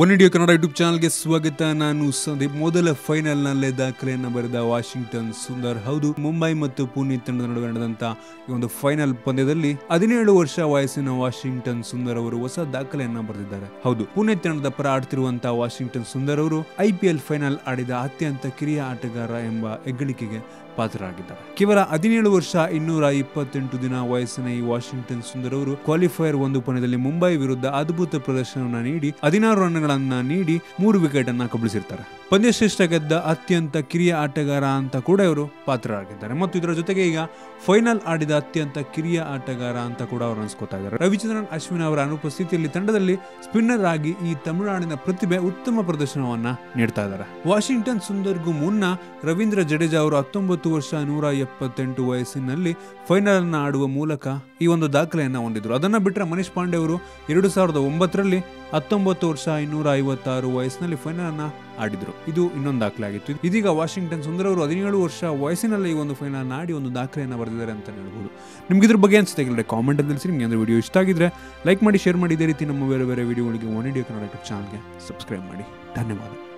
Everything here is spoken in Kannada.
ಒನ್ ಇಂಡಿಯಾ ಕನ್ನಡ ಯೂಟ್ಯೂಬ್ ಚಾನಲ್ಗೆ ಸ್ವಾಗತ. ನಾನು ಸಂದೀಪ್. ಮೊದಲ ಫೈನಲ್ ನಲ್ಲೇ ದಾಖಲೆಯನ್ನು ಬರೆದ ವಾಷಿಂಗ್ಟನ್ ಸುಂದರ್. ಹೌದು, ಮುಂಬೈ ಮತ್ತು ಪುಣೆ ತಂಡದ ನಡುವೆ ನಡೆದಂತ ಈ ಒಂದು ಫೈನಲ್ ಪಂದ್ಯದಲ್ಲಿ ಹದಿನೇಳು ವರ್ಷ ವಯಸ್ಸಿನ ವಾಷಿಂಗ್ಟನ್ ಸುಂದರ್ ಅವರು ಹೊಸ ದಾಖಲೆಯನ್ನ ಬರೆದಿದ್ದಾರೆ. ಹೌದು, ಪುಣೆ ತಂಡದ ಪರ ಆಡ್ತಿರುವಂತಹ ವಾಷಿಂಗ್ಟನ್ ಸುಂದರ್ ಅವರು ಐಪಿಎಲ್ ಫೈನಲ್ ಆಡಿದ ಅತ್ಯಂತ ಕಿರಿಯ ಆಟಗಾರ ಎಂಬ ಹೆಗ್ಗಳಿಕೆಗೆ ಪಾತ್ರರಾಗಿದ್ದಾರೆ. ಕೇವಲ ಹದಿನೇಳು ವರ್ಷ ಇನ್ನೂರ ಇಪ್ಪತ್ತೆಂಟು ದಿನ ವಯಸ್ಸಿನ ಈ ವಾಷಿಂಗ್ಟನ್ ಸುಂದರ್ ಅವರು ಕ್ವಾಲಿಫೈಯರ್ ಒಂದು ಪಂದ್ಯದಲ್ಲಿ ಮುಂಬೈ ವಿರುದ್ಧ ಅದ್ಭುತ ಪ್ರದರ್ಶನವನ್ನು ನೀಡಿ ಹದಿನಾರು ರನ್ಗಳನ್ನ ನೀಡಿ ಮೂರು ವಿಕೆಟ್ ಅನ್ನ ಕಬಳಿಸಿರ್ತಾರೆ. ಪಂದ್ಯಶ್ರೇಷ್ಠ ಗೆದ್ದ ಅತ್ಯಂತ ಕಿರಿಯ ಆಟಗಾರ ಅಂತ ಕೂಡ ಇವರು ಪಾತ್ರರಾಗಿದ್ದಾರೆ. ಮತ್ತು ಇದರ ಜೊತೆಗೆ ಈಗ ಫೈನಲ್ ಆಡಿದ ಅತ್ಯಂತ ಕಿರಿಯ ಆಟಗಾರ ಅಂತ ಕೂಡ ಅವರು ಅನಿಸ್ಕೋತಾ ಇದ್ದಾರೆ. ರವಿಚಂದ್ರನ್, ಅಶ್ವಿನ್ ಅವರ ಅನುಪಸ್ಥಿತಿಯಲ್ಲಿ ತಂಡದಲ್ಲಿ ಸ್ಪಿನ್ನರ್ ಆಗಿ ಈ ತಮಿಳುನಾಡಿನ ಪ್ರತಿಭೆ ಉತ್ತಮ ಪ್ರದರ್ಶನವನ್ನ ನೀಡ್ತಾ ಇದ್ದಾರೆ. ವಾಷಿಂಗ್ಟನ್ ಸುಂದರ್ಗೂ ಮುನ್ನ ರವೀಂದ್ರ ಜಡೇಜಾ ಅವರು ಹತ್ತೊಂಬತ್ತು ವರ್ಷ ನೂರ ಎಪ್ಪತ್ತೆಂಟು ವಯಸ್ಸಿನಲ್ಲಿ ಫೈನಲ್ ಅನ್ನ ಆಡುವ ಮೂಲಕ ಈ ಒಂದು ದಾಖಲೆಯನ್ನು ಹೊಂದಿದ್ರು. ಅದನ್ನ ಬಿಟ್ಟರೆ ಮನೀಶ್ ಪಾಂಡೆ ಅವರು ಎರಡು ಸಾವಿರದ ಒಂಬತ್ತರಲ್ಲಿ ಹತ್ತೊಂಬತ್ತು ವರ್ಷ ಇನ್ನೂರ ಐವತ್ತಾರು ವಯಸ್ಸಿನಲ್ಲಿ ಫೈನಲ್ ಅನ್ನ ಆಡಿದ್ರು. ಇದು ಇನ್ನೊಂದು ದಾಖಲೆ ಆಗಿತ್ತು ಇದೀಗ ವಾಷಿಂಗ್ಟನ್ ಸುಂದರ ಅವರು ಹದಿನೇಳು ವರ್ಷ ವಯಸ್ಸಿನಲ್ಲಿ ಈ ಒಂದು ಫೈನಲ್ ಆಡಿ ಒಂದು ದಾಖಲೆಯನ್ನು ಬರೆದಿದ್ದಾರೆ ಅಂತ ಹೇಳ್ಬೋದು. ನಿಮ್ಗೆ ಇದ್ರ ಬಗ್ಗೆ ಅನಿಸುತ್ತೆ ಇಲ್ಲ ಕಾಮೆಂಟ್ ತಿಳಿಸಿ. ನಿಮ್ಗೆ ಅಂದ್ರೆ ವಿಡಿಯೋ ಇಷ್ಟ ಆಗಿದ್ರೆ ಲೈಕ್ ಮಾಡಿ ಶೇರ್ ಮಾಡಿ. ಇದೇ ರೀತಿ ನಮ್ಮ ಬೇರೆ ಬೇರೆ ವಿಡಿಯೋಗಳಿಗೆ ಒನ್ ಇಂಡಿಯಾ ಕರ್ನಾಟಕ ಚಾನಲ್ಗೆ ಸಬ್ಸ್ಕ್ರೈಬ್ ಮಾಡಿ. ಧನ್ಯವಾದ.